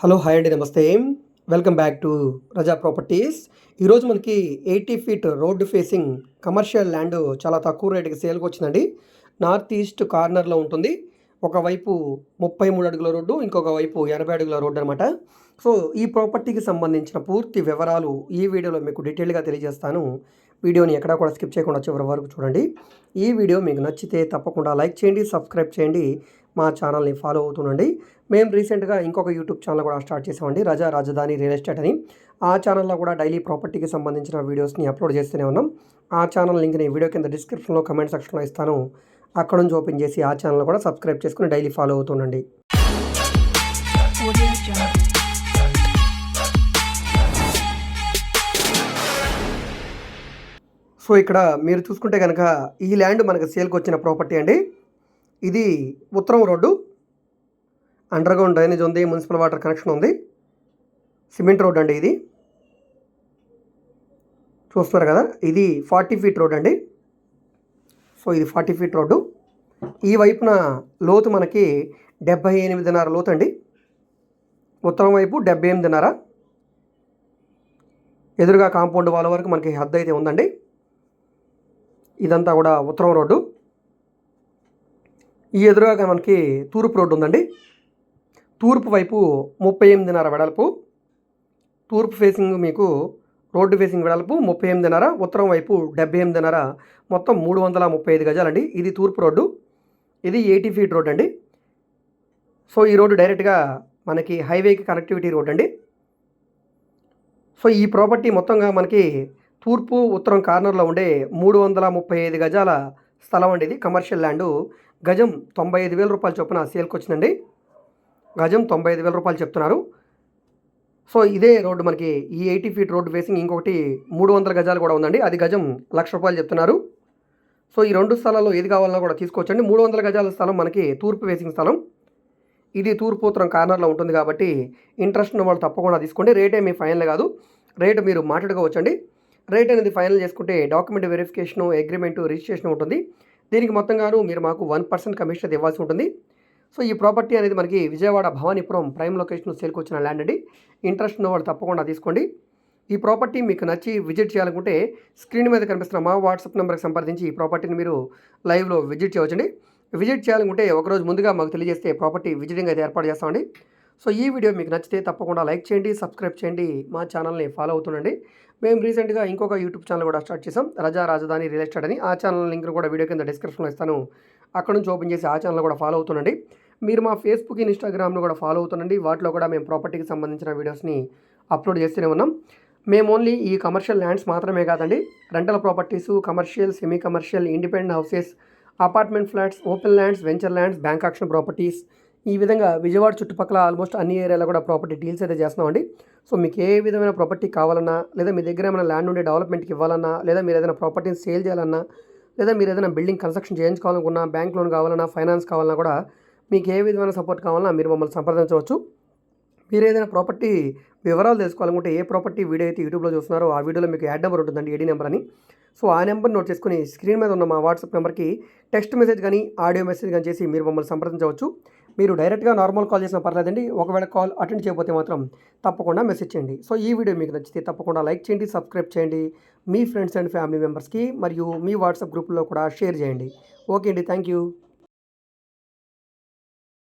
Hello hi అండి నమస్తే. Welcome back to Raza properties. ఈరోజు మనకి eighty feet road facing commercial land చాలా తక్కువ రేటుకి సేల్కి వచ్చిందండి. నార్త్ ఈస్ట్ కార్నర్లో ఉంటుంది. ఒకవైపు ముప్పై మూడు అడుగుల రోడ్డు ఇంకొక వైపు ఎనభై అడుగుల రోడ్డు అనమాట సో ఈ ప్రాపర్టీకి సంబంధించిన పూర్తి వివరాలు ఈ వీడియోలో మీకు డీటెయిల్గా తెలియజేస్తాను. వీడియోని ఎక్కడా కూడా స్కిప్ చేయకుండా చివరి వరకు చూడండి. ఈ వీడియో మీకు నచ్చితే తప్పకుండా లైక్ చేయండి సబ్స్క్రైబ్ చేయండి. మా ఛానల్ని ఫాలో అవుతుండండి. మేము రీసెంట్గా ఇంకొక యూట్యూబ్ ఛానల్ కూడా స్టార్ట్ చేసామండి రజా రాజధాని రియల్ ఎస్టేట్ అని. ఆ ఛానల్లో కూడా డైలీ ప్రాపర్టీకి సంబంధించిన వీడియోస్ని అప్లోడ్ చేస్తూనే ఉన్నాం. ఆ ఛానల్ లింక్ని వీడియో కింద డిస్క్రిప్షన్లో కమెంట్ సెక్షన్లో ఇస్తాను. అక్కడ నుంచి ఓపెన్ చేసి ఆ ఛానల్ కూడా సబ్స్క్రైబ్ చేసుకుని డైలీ ఫాలో అవుతుండండి. సో ఇక్కడ మీరు చూసుకుంటే కనుక ఈ ల్యాండ్ మనకు సేల్కి వచ్చిన ప్రాపర్టీ అండి. ఇది ఉత్తరం రోడ్డు. అండర్గ్రౌండ్ డ్రైనేజ్ ఉంది మున్సిపల్ వాటర్ కనెక్షన్ ఉంది. సిమెంట్ రోడ్ అండి ఇది. చూస్తున్నారు కదా ఇది ఫార్టీ ఫీట్ రోడ్ అండి. సో ఇది ఫార్టీ ఫీట్ రోడ్డు. ఈ వైపున లోతు మనకి డెబ్బై ఎనిమిదిన్నర లోతు అండి. ఉత్తరం వైపు డెబ్బై ఎనిమిదిన్నర. ఎదురుగా కాంపౌండ్ వాళ్ళ వరకు మనకి హద్దు అయితే ఉందండి. ఇదంతా కూడా ఉత్తరం రోడ్డు. ఈ ఎదురుగా మనకి తూర్పు రోడ్డు ఉందండి. తూర్పు వైపు ముప్పై ఎనిమిదిన్నర వెడల్పు తూర్పు ఫేసింగ్ మీకు రోడ్డు ఫేసింగ్ వెడల్పు ముప్పై ఎనిమిదిన్నర ఉత్తరం వైపు డెబ్బై ఎనిమిదిన్నర మొత్తం మూడు వందల ముప్పై ఐదు గజాలండి. ఇది తూర్పు రోడ్డు ఇది ఎయిటీ ఫీట్ రోడ్ అండి. సో ఈ రోడ్డు డైరెక్ట్గా మనకి హైవేకి కనెక్టివిటీ రోడ్ అండి. సో ఈ ప్రాపర్టీ మొత్తంగా మనకి తూర్పు ఉత్తరం కార్నర్లో ఉండే మూడు వందల ముప్పై ఐదు గజాల స్థలం అండి ఇది. కమర్షియల్ ల్యాండ్ గజం తొంభై ఐదు వేల రూపాయలు చొప్పున సేల్కి వచ్చిందండి. గజం తొంభై ఐదు వేల రూపాయలు చెప్తున్నారు. సో ఇదే రోడ్డు మనకి ఈ ఎయిటీ ఫీట్ రోడ్డు ఫేసింగ్ ఇంకొకటి మూడు వందల గజాలు కూడా ఉందండి. అది గజం లక్ష రూపాయలు చెప్తున్నారు. సో ఈ రెండు స్థలాల్లో ఏది కావాలన్నా కూడా తీసుకోవచ్చండి. మూడు వందల గజాల స్థలం మనకి తూర్పు ఫేసింగ్ స్థలం. ఇది తూర్పు ఉత్తరం కార్నర్లో ఉంటుంది కాబట్టి ఇంట్రెస్ట్ ఉన్న వాళ్ళు తప్పకుండా తీసుకోండి. రేట్ ఏమీ ఫైనల్ కాదు. రేటు మీరు మాట్లాడుకోవచ్చండి. రేట్ అనేది ఫైనల్ చేసుకుంటే డాక్యుమెంట్ వెరిఫికేషన్ అగ్రిమెంట్ రిజిస్ట్రేషన్ ఉంటుంది. దీనికి మొత్తంగాను మీరు మాకు వన్ పర్సెంట్ కమిషన్ ఇవ్వాల్సి ఉంటుంది. సో ఈ ప్రాపర్టీ అనేది మనకి విజయవాడ భవానీపురం ప్రైమ్ లొకేషన్ సేల్కి వచ్చిన ల్యాండ్ అండి. ఇంట్రెస్ట్ ఉన్న వాళ్ళు తప్పకుండా తీసుకోండి. ఈ ప్రాపర్టీ మీకు నచ్చి విజిట్ చేయాలనుకుంటే స్క్రీన్ మీద కనిపిస్తున్న మా వాట్సాప్ నెంబర్కి సంప్రదించి ఈ ప్రాపర్టీని మీరు లైవ్లో విజిట్ చేయవచ్చండి. విజిట్ చేయాలనుకుంటే ఒకరోజు ముందుగా మాకు తెలియజేస్తే ప్రాపర్టీ విజిటింగ్ అయితే ఏర్పాటు చేస్తామండి. సో ఈ వీడియో మీకు నచ్చితే తప్పకుండా లైక్ చేయండి సబ్స్క్రైబ్ చేయండి మా ఛానల్ని ఫాలో అవుతుండండి. మేము రీసెంట్గా ఇంకొక యూట్యూబ్ ఛానల్ కూడా స్టార్ట్ చేసాం రజా రాజధాని రియల్ ఎస్టేట్ అని. ఆ ఛానల్ లింక్ కూడా వీడియో కింద డిస్క్రిప్షన్లో ఇస్తాను. అక్కడ నుంచి ఓపెన్ చేసి ఆ ఛానల్ కూడా ఫాలో అవుతుండండి. మీరు మా ఫేస్బుక్ ఇన్స్టాగ్రామ్ను కూడా ఫాలో అవుతుండండి. వాటిలో కూడా మేము ప్రాపర్టీకి సంబంధించిన వీడియోస్ని అప్లోడ్ చేస్తూనే ఉన్నాం. మేము ఓన్లీ ఈ కమర్షియల్ ల్యాండ్స్ మాత్రమే కాదండి rental properties commercial semi commercial independent houses apartment flats open lands venture lands bank auction properties ఈ విధంగా విజయవాడ చుట్టుపక్కల ఆల్మోస్ట్ అన్ని ఏరియాలో కూడా ప్రాపర్టీ డీల్స్ అయితే చేస్తున్నామండి. సో మీకు ఏ విధమైన ప్రాపర్టీ కావాలన్నా లేదా మీ దగ్గర ఏమైనా ల్యాండ్ ఉండే డెవలప్మెంట్కి ఇవ్వాలన్నా లేదా మీరు ఏదైనా ప్రాపర్టీని సేల్ చేయాలన్నా లేదా మీరు ఏదైనా బిల్డింగ్ కన్స్ట్రక్షన్ చేయించుకోవాలనుకున్నా బ్యాంక్ లోన్ కావాలన్నా ఫైనాన్స్ కావాలన్నా కూడా మీకు ఏ విధమైన సపోర్ట్ కావాలన్నా మీరు మమ్మల్ని సంప్రదించవచ్చు. మీరు ఏదైనా ప్రాపర్టీ వివరాలు తెలుసుకోవాలనుకుంటే ఏ ప్రాపర్టీ వీడియో అయితే యూట్యూబ్లో చూస్తున్నారో ఆ వీడియోలో మీకు యాడ్ నెంబర్ ఉంటుందండి ఏడీ నెంబర్ అని. సో ఆ నెంబర్ నోట్ చేసుకుని స్క్రీన్ మీద ఉన్న మా వాట్సాప్ నెంబర్కి టెక్స్ట్ మెసేజ్ కానీ ఆడియో మెసేజ్ కానీ చేసి మీరు మమ్మల్ని సంప్రదించవచ్చు. మీరు డైరెక్ట్గా నార్మల్ కాల్ చేసినా పర్లేదండి. ఒకవేళ కాల్ అటెండ్ చేయకపోతే మాత్రం తప్పకుండా మెసేజ్ చేయండి. సో ఈ వీడియో మీకు నచ్చితే తప్పకుండా లైక్ చేయండి సబ్స్క్రైబ్ చేయండి. మీ ఫ్రెండ్స్ అండ్ ఫ్యామిలీ మెంబర్స్కి మరియు మీ వాట్సాప్ గ్రూప్లో కూడా షేర్ చేయండి. ఓకే అండి. Thank you